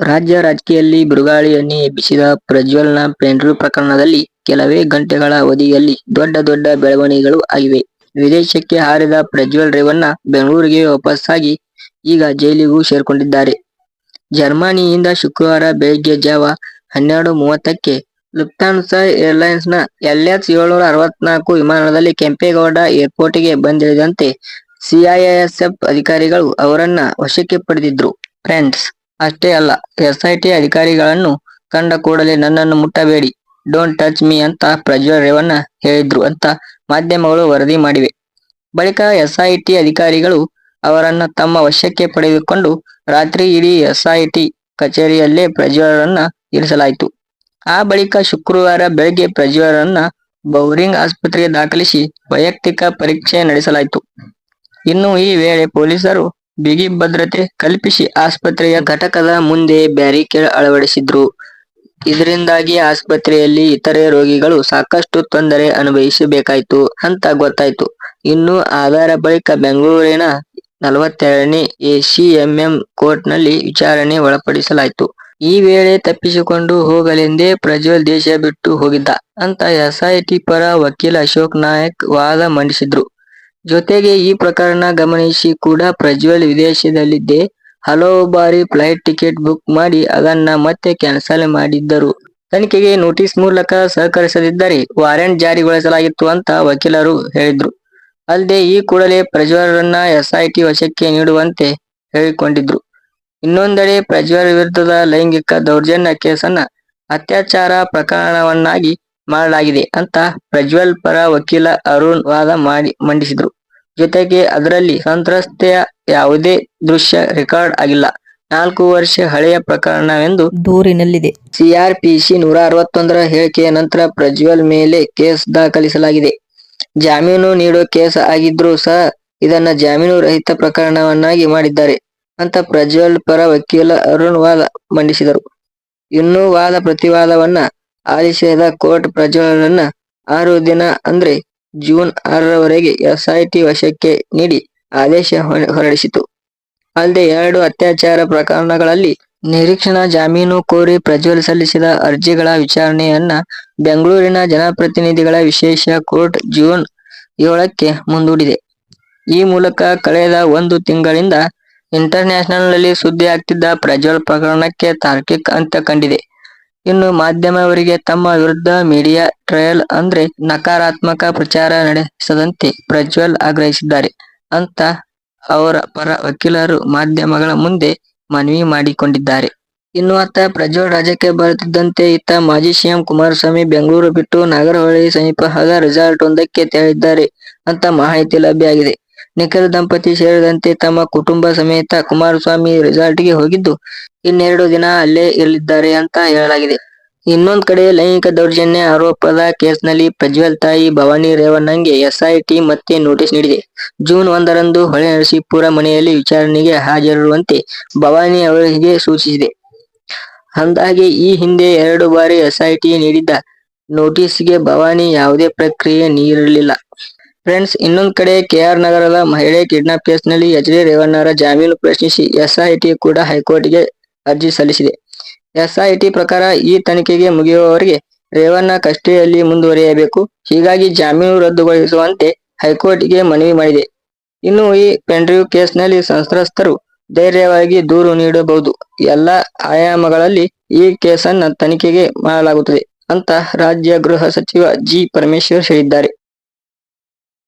ರಾಜ್ಯ ರಾಜಕೀಯದಲ್ಲಿ ಬಿರುಗಾಳಿಯನ್ನೇ ಎಬ್ಬಿಸಿದ ಪ್ರಜ್ವಲ್ನ ಪೆನ್ಡ್ರೈವ್ ಪ್ರಕರಣದಲ್ಲಿ ಕೆಲವೇ ಗಂಟೆಗಳ ಅವಧಿಯಲ್ಲಿ ದೊಡ್ಡ ದೊಡ್ಡ ಬೆಳವಣಿಗೆಗಳು ಆಗಿವೆ. ವಿದೇಶಕ್ಕೆ ಹಾರಿದ ಪ್ರಜ್ವಲ್ ರೇವಣ್ಣ ಬೆಂಗಳೂರಿಗೆ ವಾಪಸ್ಸಾಗಿ ಈಗ ಜೈಲಿಗೂ ಸೇರ್ಕೊಂಡಿದ್ದಾರೆ. ಜರ್ಮನಿಯಿಂದ ಶುಕ್ರವಾರ ಬೆಳಗ್ಗೆ ಜಾವ ಹನ್ನೆರಡು ಮೂವತ್ತಕ್ಕೆ ಲುಫ್ತಾನ್ಸಾ ಏರ್ಲೈನ್ಸ್ನ ಎಲ್ಎಚ್ ಏಳುನೂರ ಅರವತ್ನಾಲ್ಕು ವಿಮಾನದಲ್ಲಿ ಕೆಂಪೇಗೌಡ ಏರ್ಪೋರ್ಟ್ಗೆ ಬಂದಿಳಿದಂತೆ ಸಿಐಎಸ್ಎಫ್ ಅಧಿಕಾರಿಗಳು ಅವರನ್ನ ವಶಕ್ಕೆ ಪಡೆದಿದ್ರು. ಫ್ರೆಂಡ್ಸ್ ಅಷ್ಟೇ ಅಲ್ಲ, ಎಸ್ಐಟಿ ಅಧಿಕಾರಿಗಳನ್ನು ಕಂಡ ಕೂಡಲೇ ನನ್ನನ್ನು ಮುಟ್ಟಬೇಡಿ, ಡೋಂಟ್ ಟಚ್ ಮೀ ಅಂತ ಪ್ರಜ್ವಲ್ ರೇವಣ್ಣ ಹೇಳಿದ್ರು ಅಂತ ಮಾಧ್ಯಮಗಳು ವರದಿ ಮಾಡಿವೆ. ಬಳಿಕ ಎಸ್ಐಟಿ ಅಧಿಕಾರಿಗಳು ಅವರನ್ನ ತಮ್ಮ ವಶಕ್ಕೆ ಪಡೆದುಕೊಂಡು ರಾತ್ರಿ ಇಡೀ ಎಸ್ಐಟಿ ಕಚೇರಿಯಲ್ಲೇ ಪ್ರಜ್ವಲ್ರನ್ನ ಇರಿಸಲಾಯಿತು. ಆ ಬಳಿಕ ಶುಕ್ರವಾರ ಬೆಳಗ್ಗೆ ಪ್ರಜ್ವಲ್ರನ್ನ ಬೌರಿಂಗ್ ಆಸ್ಪತ್ರೆಗೆ ದಾಖಲಿಸಿ ವೈಯಕ್ತಿಕ ಪರೀಕ್ಷೆ ನಡೆಸಲಾಯಿತು. ಇನ್ನು ಈ ವೇಳೆ ಪೊಲೀಸರು ಬಿಗಿ ಭದ್ರತೆ ಕಲ್ಪಿಸಿ ಆಸ್ಪತ್ರೆಯ ಘಟಕದ ಮುಂದೆ ಬ್ಯಾರಿಕೇಡ್ ಅಳವಡಿಸಿದ್ರು. ಇದರಿಂದಾಗಿ ಆಸ್ಪತ್ರೆಯಲ್ಲಿ ಇತರೆ ರೋಗಿಗಳು ಸಾಕಷ್ಟು ತೊಂದರೆ ಅನುಭವಿಸಬೇಕಾಯ್ತು ಅಂತ ಗೊತ್ತಾಯ್ತು. ಇನ್ನು ಆಧಾರ ಬಳಿಕ ಬೆಂಗಳೂರಿನ ನಲವತ್ತೆರಡನೇ ಎಸಿಎಂಎಂ ಕೋರ್ಟ್ನಲ್ಲಿ ವಿಚಾರಣೆ ಒಳಪಡಿಸಲಾಯಿತು. ಈ ವೇಳೆ ತಪ್ಪಿಸಿಕೊಂಡು ಹೋಗಲೆಂದೇ ಪ್ರಜ್ವಲ್ ದೇಶ ಬಿಟ್ಟು ಹೋಗಿದ್ದ ಅಂತ ಎಸ್ಐಟಿ ಪರ ವಕೀಲ ಅಶೋಕ್ ನಾಯಕ್ ವಾದ ಮಂಡಿಸಿದ್ರು. ಜೊತೆಗೆ ಈ ಪ್ರಕರಣ ಗಮನಿಸಿ ಕೂಡ ಪ್ರಜ್ವಲ್ ವಿದೇಶದಲ್ಲಿದ್ದೇ ಹಲವು ಬಾರಿ ಫ್ಲೈಟ್ ಟಿಕೆಟ್ ಬುಕ್ ಮಾಡಿ ಅದನ್ನ ಮತ್ತೆ ಕ್ಯಾನ್ಸಲ್ ಮಾಡಿದ್ದರು. ತನಿಖೆಗೆ ನೋಟಿಸ್ ಮೂಲಕ ಸಹಕರಿಸದಿದ್ದರೆ ವಾರೆಂಟ್ ಜಾರಿಗೊಳಿಸಲಾಗಿತ್ತು ಅಂತ ವಕೀಲರು ಹೇಳಿದ್ರು. ಅಲ್ಲದೆ ಈ ಕೂಡಲೇ ಪ್ರಜ್ವಲ್ರನ್ನ ಎಸ್ಐಟಿ ವಶಕ್ಕೆ ನೀಡುವಂತೆ ಹೇಳಿಕೊಂಡಿದ್ರು ಇನ್ನೊಂದೆಡೆ ಪ್ರಜ್ವಲ್ ವಿರುದ್ಧದ ಲೈಂಗಿಕ ದೌರ್ಜನ್ಯ ಕೇಸನ್ನ ಅತ್ಯಾಚಾರ ಪ್ರಕರಣವನ್ನಾಗಿ ಮಾಡಲಾಗಿದೆ ಅಂತ ಪ್ರಜ್ವಲ್ ಪರ ವಕೀಲ ಅರುಣ್ ವಾದ ಮಾಡಿ ಮಂಡಿಸಿದ್ರು. ಜೊತೆಗೆ ಅದರಲ್ಲಿ ಸಂತ್ರಸ್ತೆಯ ಯಾವುದೇ ದೃಶ್ಯ ರೆಕಾರ್ಡ್ ಆಗಿಲ್ಲ, ನಾಲ್ಕು ವರ್ಷ ಹಳೆಯ ಪ್ರಕರಣವೆಂದು ದೂರಿನಲ್ಲಿದೆ. ಸಿಆರ್ಪಿಸಿ ನೂರ ಅರವತ್ತೊಂದರ ಹೇಳಿಕೆಯ ನಂತರ ಪ್ರಜ್ವಲ್ ಮೇಲೆ ಕೇಸ್ ದಾಖಲಿಸಲಾಗಿದೆ. ಜಾಮೀನು ನೀಡೋ ಕೇಸ್ ಆಗಿದ್ರೂ ಸಹ ಇದನ್ನ ಜಾಮೀನು ರಹಿತ ಪ್ರಕರಣವನ್ನಾಗಿ ಮಾಡಿದ್ದಾರೆ ಅಂತ ಪ್ರಜ್ವಲ್ ಪರ ವಕೀಲ ಅರುಣ್ ವಾದ ಮಂಡಿಸಿದರು. ಇನ್ನು ವಾದ ಪ್ರತಿವಾದವನ್ನ ಆಲಿಸಿದ ಕೋರ್ಟ್ ಪ್ರಜ್ವಲ್ರನ್ನ ಆರು ದಿನ ಅಂದ್ರೆ ಜೂನ್ ಆರರವರೆಗೆ ಎಸ್ಐಟಿ ವಶಕ್ಕೆ ನೀಡಿ ಆದೇಶ ಹೊರಡಿಸಿತು. ಅಲ್ಲದೆ ಎರಡು ಅತ್ಯಾಚಾರ ಪ್ರಕರಣಗಳಲ್ಲಿ ನಿರೀಕ್ಷಣಾ ಜಾಮೀನು ಕೋರಿ ಪ್ರಜ್ವಲ್ ಸಲ್ಲಿಸಿದ ಅರ್ಜಿಗಳ ವಿಚಾರಣೆಯನ್ನ ಬೆಂಗಳೂರಿನ ಜನಪ್ರತಿನಿಧಿಗಳ ವಿಶೇಷ ಕೋರ್ಟ್ ಜೂನ್ ಏಳಕ್ಕೆ ಮುಂದೂಡಿದೆ. ಈ ಮೂಲಕ ಕಳೆದ ಒಂದು ತಿಂಗಳಿಂದ ಇಂಟರ್ನ್ಯಾಷನಲ್ನಲ್ಲಿ ಸುದ್ದಿ ಆಗ್ತಿದ್ದ ಪ್ರಜ್ವಲ್ ಪ್ರಕರಣಕ್ಕೆ ತಾರ್ಕಿಕ ಅಂತ್ಯ ಕಂಡಿದೆ. ಇನ್ನು ಮಾಧ್ಯಮವರಿಗೆ ತಮ್ಮ ವಿರುದ್ಧ ಮೀಡಿಯಾ ಟ್ರಯಲ್ ಅಂದ್ರೆ ನಕಾರಾತ್ಮಕ ಪ್ರಚಾರ ನಡೆಸದಂತೆ ಪ್ರಜ್ವಲ್ ಆಗ್ರಹಿಸಿದ್ದಾರೆ ಅಂತ ಅವರ ಪರ ವಕೀಲರು ಮಾಧ್ಯಮಗಳ ಮುಂದೆ ಮನವಿ ಮಾಡಿಕೊಂಡಿದ್ದಾರೆ. ಇನ್ನು ಆತ ಪ್ರಜ್ವಲ್ ರಾಜ್ಯಕ್ಕೆ ಬರುತ್ತಿದ್ದಂತೆ ಇತ್ತ ಮಾಜಿ ಸಿಎಂ ಕುಮಾರಸ್ವಾಮಿ ಬೆಂಗಳೂರು ಬಿಟ್ಟು ನಾಗರಹೊಳೆ ಸಮೀಪದ ರೆಸಾರ್ಟ್ ಒಂದಕ್ಕೆ ತೆರಳಿದ್ದಾರೆ ಅಂತ ಮಾಹಿತಿ ಲಭ್ಯ ಆಗಿದೆ. ನಿಖಿಲ್ ದಂಪತಿ ಸೇರಿದಂತೆ ತಮ್ಮ ಕುಟುಂಬ ಸಮೇತ ಕುಮಾರಸ್ವಾಮಿ ರೆಸಾರ್ಟ್ಗೆ ಹೋಗಿದ್ದು, ಇನ್ನೆರಡು ದಿನ ಅಲ್ಲೇ ಇರಲಿದ್ದಾರೆ ಅಂತ ಹೇಳಲಾಗಿದೆ. ಇನ್ನೊಂದ್ ಕಡೆ ಲೈಂಗಿಕ ದೌರ್ಜನ್ಯ ಆರೋಪದ ಕೇಸ್ನಲ್ಲಿ ಪ್ರಜ್ವಲ್ ತಾಯಿ ಭವಾನಿ ರೇವಣ್ಣಗೆ ಎಸ್ಐಟಿ ಮತ್ತೆ ನೋಟಿಸ್ ನೀಡಿದೆ. ಜೂನ್ ಒಂದರಂದು ಹೊಳೆನರಸೀಪುರ ಮನೆಯಲ್ಲಿ ವಿಚಾರಣೆಗೆ ಹಾಜರಿರುವಂತೆ ಭವಾನಿ ಅವರಿಗೆ ಸೂಚಿಸಿದೆ. ಅಂದಾಗೆ ಈ ಹಿಂದೆ ಎರಡು ಬಾರಿ ಎಸ್ಐಟಿ ನೀಡಿದ್ದ ನೋಟಿಸ್ಗೆ ಭವಾನಿ ಯಾವುದೇ ಪ್ರಕ್ರಿಯೆ ನೀಡಿರಲಿಲ್ಲ. ಫ್ರೆಂಡ್ಸ್, ಇನ್ನೊಂದು ಕಡೆ ಕೆಆರ್ ನಗರದ ಮಹಿಳೆ ಕಿಡ್ನಾಪ್ ಕೇಸ್ನಲ್ಲಿ ಎಚ್. ಡಿ. ರೇವಣ್ಣರ ಜಾಮೀನು ಪ್ರಶ್ನಿಸಿ ಎಸ್ಐಟಿ ಕೂಡ ಹೈಕೋರ್ಟ್ಗೆ ಅರ್ಜಿ ಸಲ್ಲಿಸಿದೆ. ಎಸ್ಐಟಿ ಪ್ರಕಾರ ಈ ತನಿಖೆಗೆ ಮುಗಿಯುವವರಿಗೆ ರೇವಣ್ಣ ಕಸ್ಟಡಿಯಲ್ಲಿ ಮುಂದುವರಿಯಬೇಕು. ಹೀಗಾಗಿ ಜಾಮೀನು ರದ್ದುಗೊಳಿಸುವಂತೆ ಹೈಕೋರ್ಟ್ಗೆ ಮನವಿ ಮಾಡಿದೆ. ಇನ್ನು ಈ ಪೆನ್ಡ್ರೈವ್ ಕೇಸ್ನಲ್ಲಿ ಸಂತ್ರಸ್ತರು ಧೈರ್ಯವಾಗಿ ದೂರು ನೀಡಬಹುದು. ಎಲ್ಲಾ ಆಯಾಮಗಳಲ್ಲಿ ಈ ಕೇಸನ್ನ ತನಿಖೆಗೆ ಮಾಡಲಾಗುತ್ತದೆ ಅಂತ ರಾಜ್ಯ ಗೃಹ ಸಚಿವ ಜಿ. ಪರಮೇಶ್ವರ್ ಹೇಳಿದ್ದಾರೆ.